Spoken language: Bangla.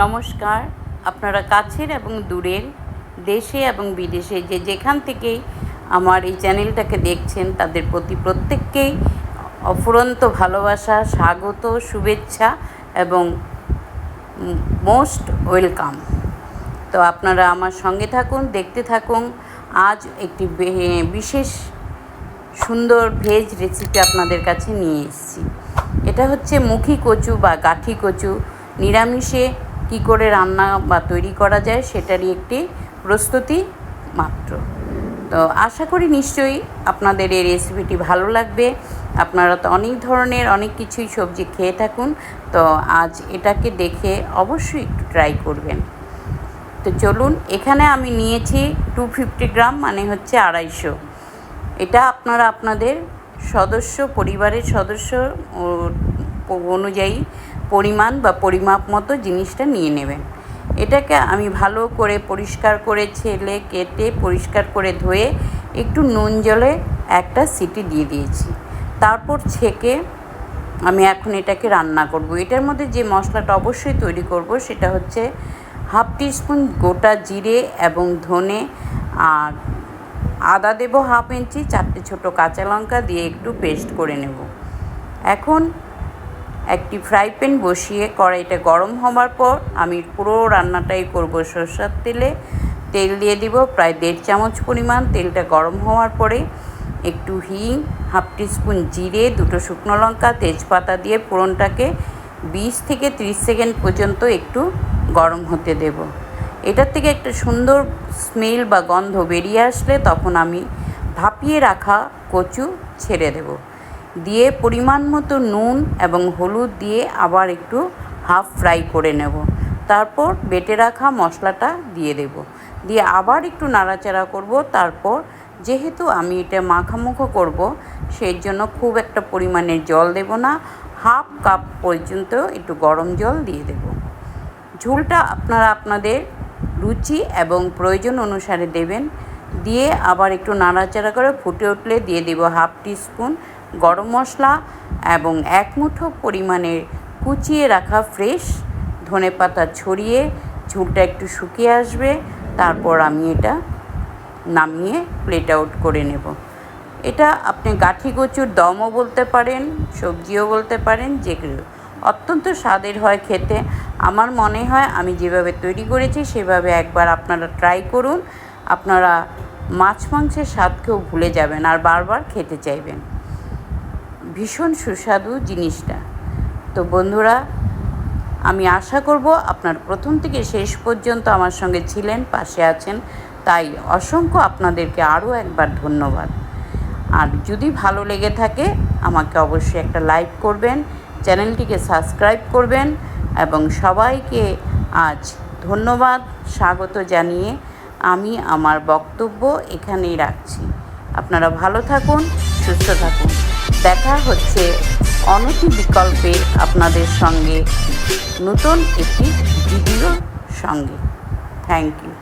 নমস্কার। আপনারা কাছের এবং দূরের দেশে এবং বিদেশে যে যেখান থেকেই আমার এই চ্যানেলটাকে দেখছেন, তাদের প্রতি প্রত্যেককেই অফুরন্ত ভালোবাসা, স্বাগত, শুভেচ্ছা এবং মোস্ট ওয়েলকাম। তো আপনারা আমার সঙ্গে থাকুন, দেখতে থাকুন। আজ একটি বিশেষ সুন্দর ভেজ রেসিপি আপনাদের কাছে নিয়ে এসেছি। এটা হচ্ছে মুখী কচু বা গাঠি কচু, নিরামিষে কি করে রান্না বা তৈরি করা যায় সেটারই একটি প্রস্তুতি মাত্র। তো আশা করি নিশ্চয়ই আপনাদের এই রেসিপিটি ভালো লাগবে। আপনারা তো অনেক ধরনের অনেক কিছুই সবজি খেয়ে থাকুন। তো আজ এটাকে দেখে অবশ্যই একটু ট্রাই করবেন। তো চলুন, এখানে আমি নিয়েছি টু ফিফটি গ্রাম মানে হচ্ছে আড়াইশো। এটা আপনারা আপনাদের সদস্য, পরিবারের সদস্য অনুযায়ী পরিমাণ বা পরিমাপ মতো জিনিসটা নিয়ে নেবেন। এটাকে আমি ভালো করে পরিষ্কার করে ছেলে কেটে পরিষ্কার করে ধুয়ে একটু নুন জলে একটা সিটি দিয়ে দিয়েছি। তারপর ছেঁকে আমি এখন এটাকে রান্না করব। এটার মধ্যে যে মশলাটা অবশ্যই তৈরি করব সেটা হচ্ছে হাফ টিস্পুন গোটা জিরে এবং ধনে আর আদা দেবো হাফ ইঞ্চি, চারটে ছোটো কাঁচা লঙ্কা দিয়ে একটু পেস্ট করে নেব। এখন একটি ফ্রাই প্যান বসিয়ে কড়াইটা গরম হওয়ার পর আমি পুরো রান্নাটাই করব সরষের তেলে। তেল দিয়ে দিব প্রায় দেড় চামচ পরিমাণ। তেলটা গরম হওয়ার পরে একটু হিং, হাফ টিস্পুন জিরে, দুটো শুকনো লঙ্কা, তেজপাতা দিয়ে ফোড়নটাকে বিশ থেকে ত্রিশ সেকেন্ড পর্যন্ত একটু গরম হতে দেব। এটার থেকে একটা সুন্দর স্মেল বা গন্ধ বেরিয়ে আসলে তখন আমি ভাপিয়ে রাখা কচু ছেড়ে দেব। দিয়ে পরিমাণ মতো নুন এবং হলুদ দিয়ে আবার একটু হাফ ফ্রাই করে নেব। তারপর বেটে রাখা মশলাটা দিয়ে দেব। দিয়ে আবার একটু নাড়াচাড়া করব। তারপর যেহেতু আমি এটা মাখামুখো করব, সেই জন্য খুব একটা পরিমাণে জল দেব না। হাফ কাপ পর্যন্ত একটু গরম জল দিয়ে দেব। ঝোলটা আপনারা আপনাদের রুচি এবং প্রয়োজন অনুসারে দেবেন। দিয়ে আবার একটু নাড়াচাড়া করে ফুটে উঠলে দিয়ে দেব হাফ টিস্পুন গরম মশলা এবং এক মুঠো পরিমাণের কুচিয়ে রাখা ফ্রেশ ধনে পাতা ছড়িয়ে ঝোলটা একটু শুকিয়ে আসবে। তারপর আমি এটা নামিয়ে প্লেট আউট করে নেব। এটা আপনি গাঠি কচুর দমও বলতে পারেন, সবজিও বলতে পারেন যেগুলো অত্যন্ত স্বাদের হয় খেতে। আমার মনে হয় আমি যেভাবে তৈরি করেছি সেভাবে একবার আপনারা ট্রাই করুন। আপনারা মাছ মাংসের স্বাদকেও ভুলে যাবেন আর বারবার খেতে চাইবেন। ভীষণ সুস্বাদু জিনিসটা। তো বন্ধুরা, আমি আশা করব আপনার প্রথম থেকে শেষ পর্যন্ত আমার সঙ্গে ছিলেন, পাশে আছেন। তাই অসংখ্য আপনাদেরকে আরও একবার ধন্যবাদ। আর যদি ভালো লেগে থাকে, আমাকে অবশ্যই একটা লাইক করবেন, চ্যানেলটিকে সাবস্ক্রাইব করবেন এবং সবাইকে আজ ধন্যবাদ, স্বাগত জানিয়ে আমি আমার বক্তব্য এখানেই রাখছি। আপনারা ভালো থাকুন, সুস্থ থাকুন। দেখা হচ্ছে অনতি বিকল্পে আপনাদের সঙ্গে নতুন একটি ভিডিও সঙ্গে। Thank you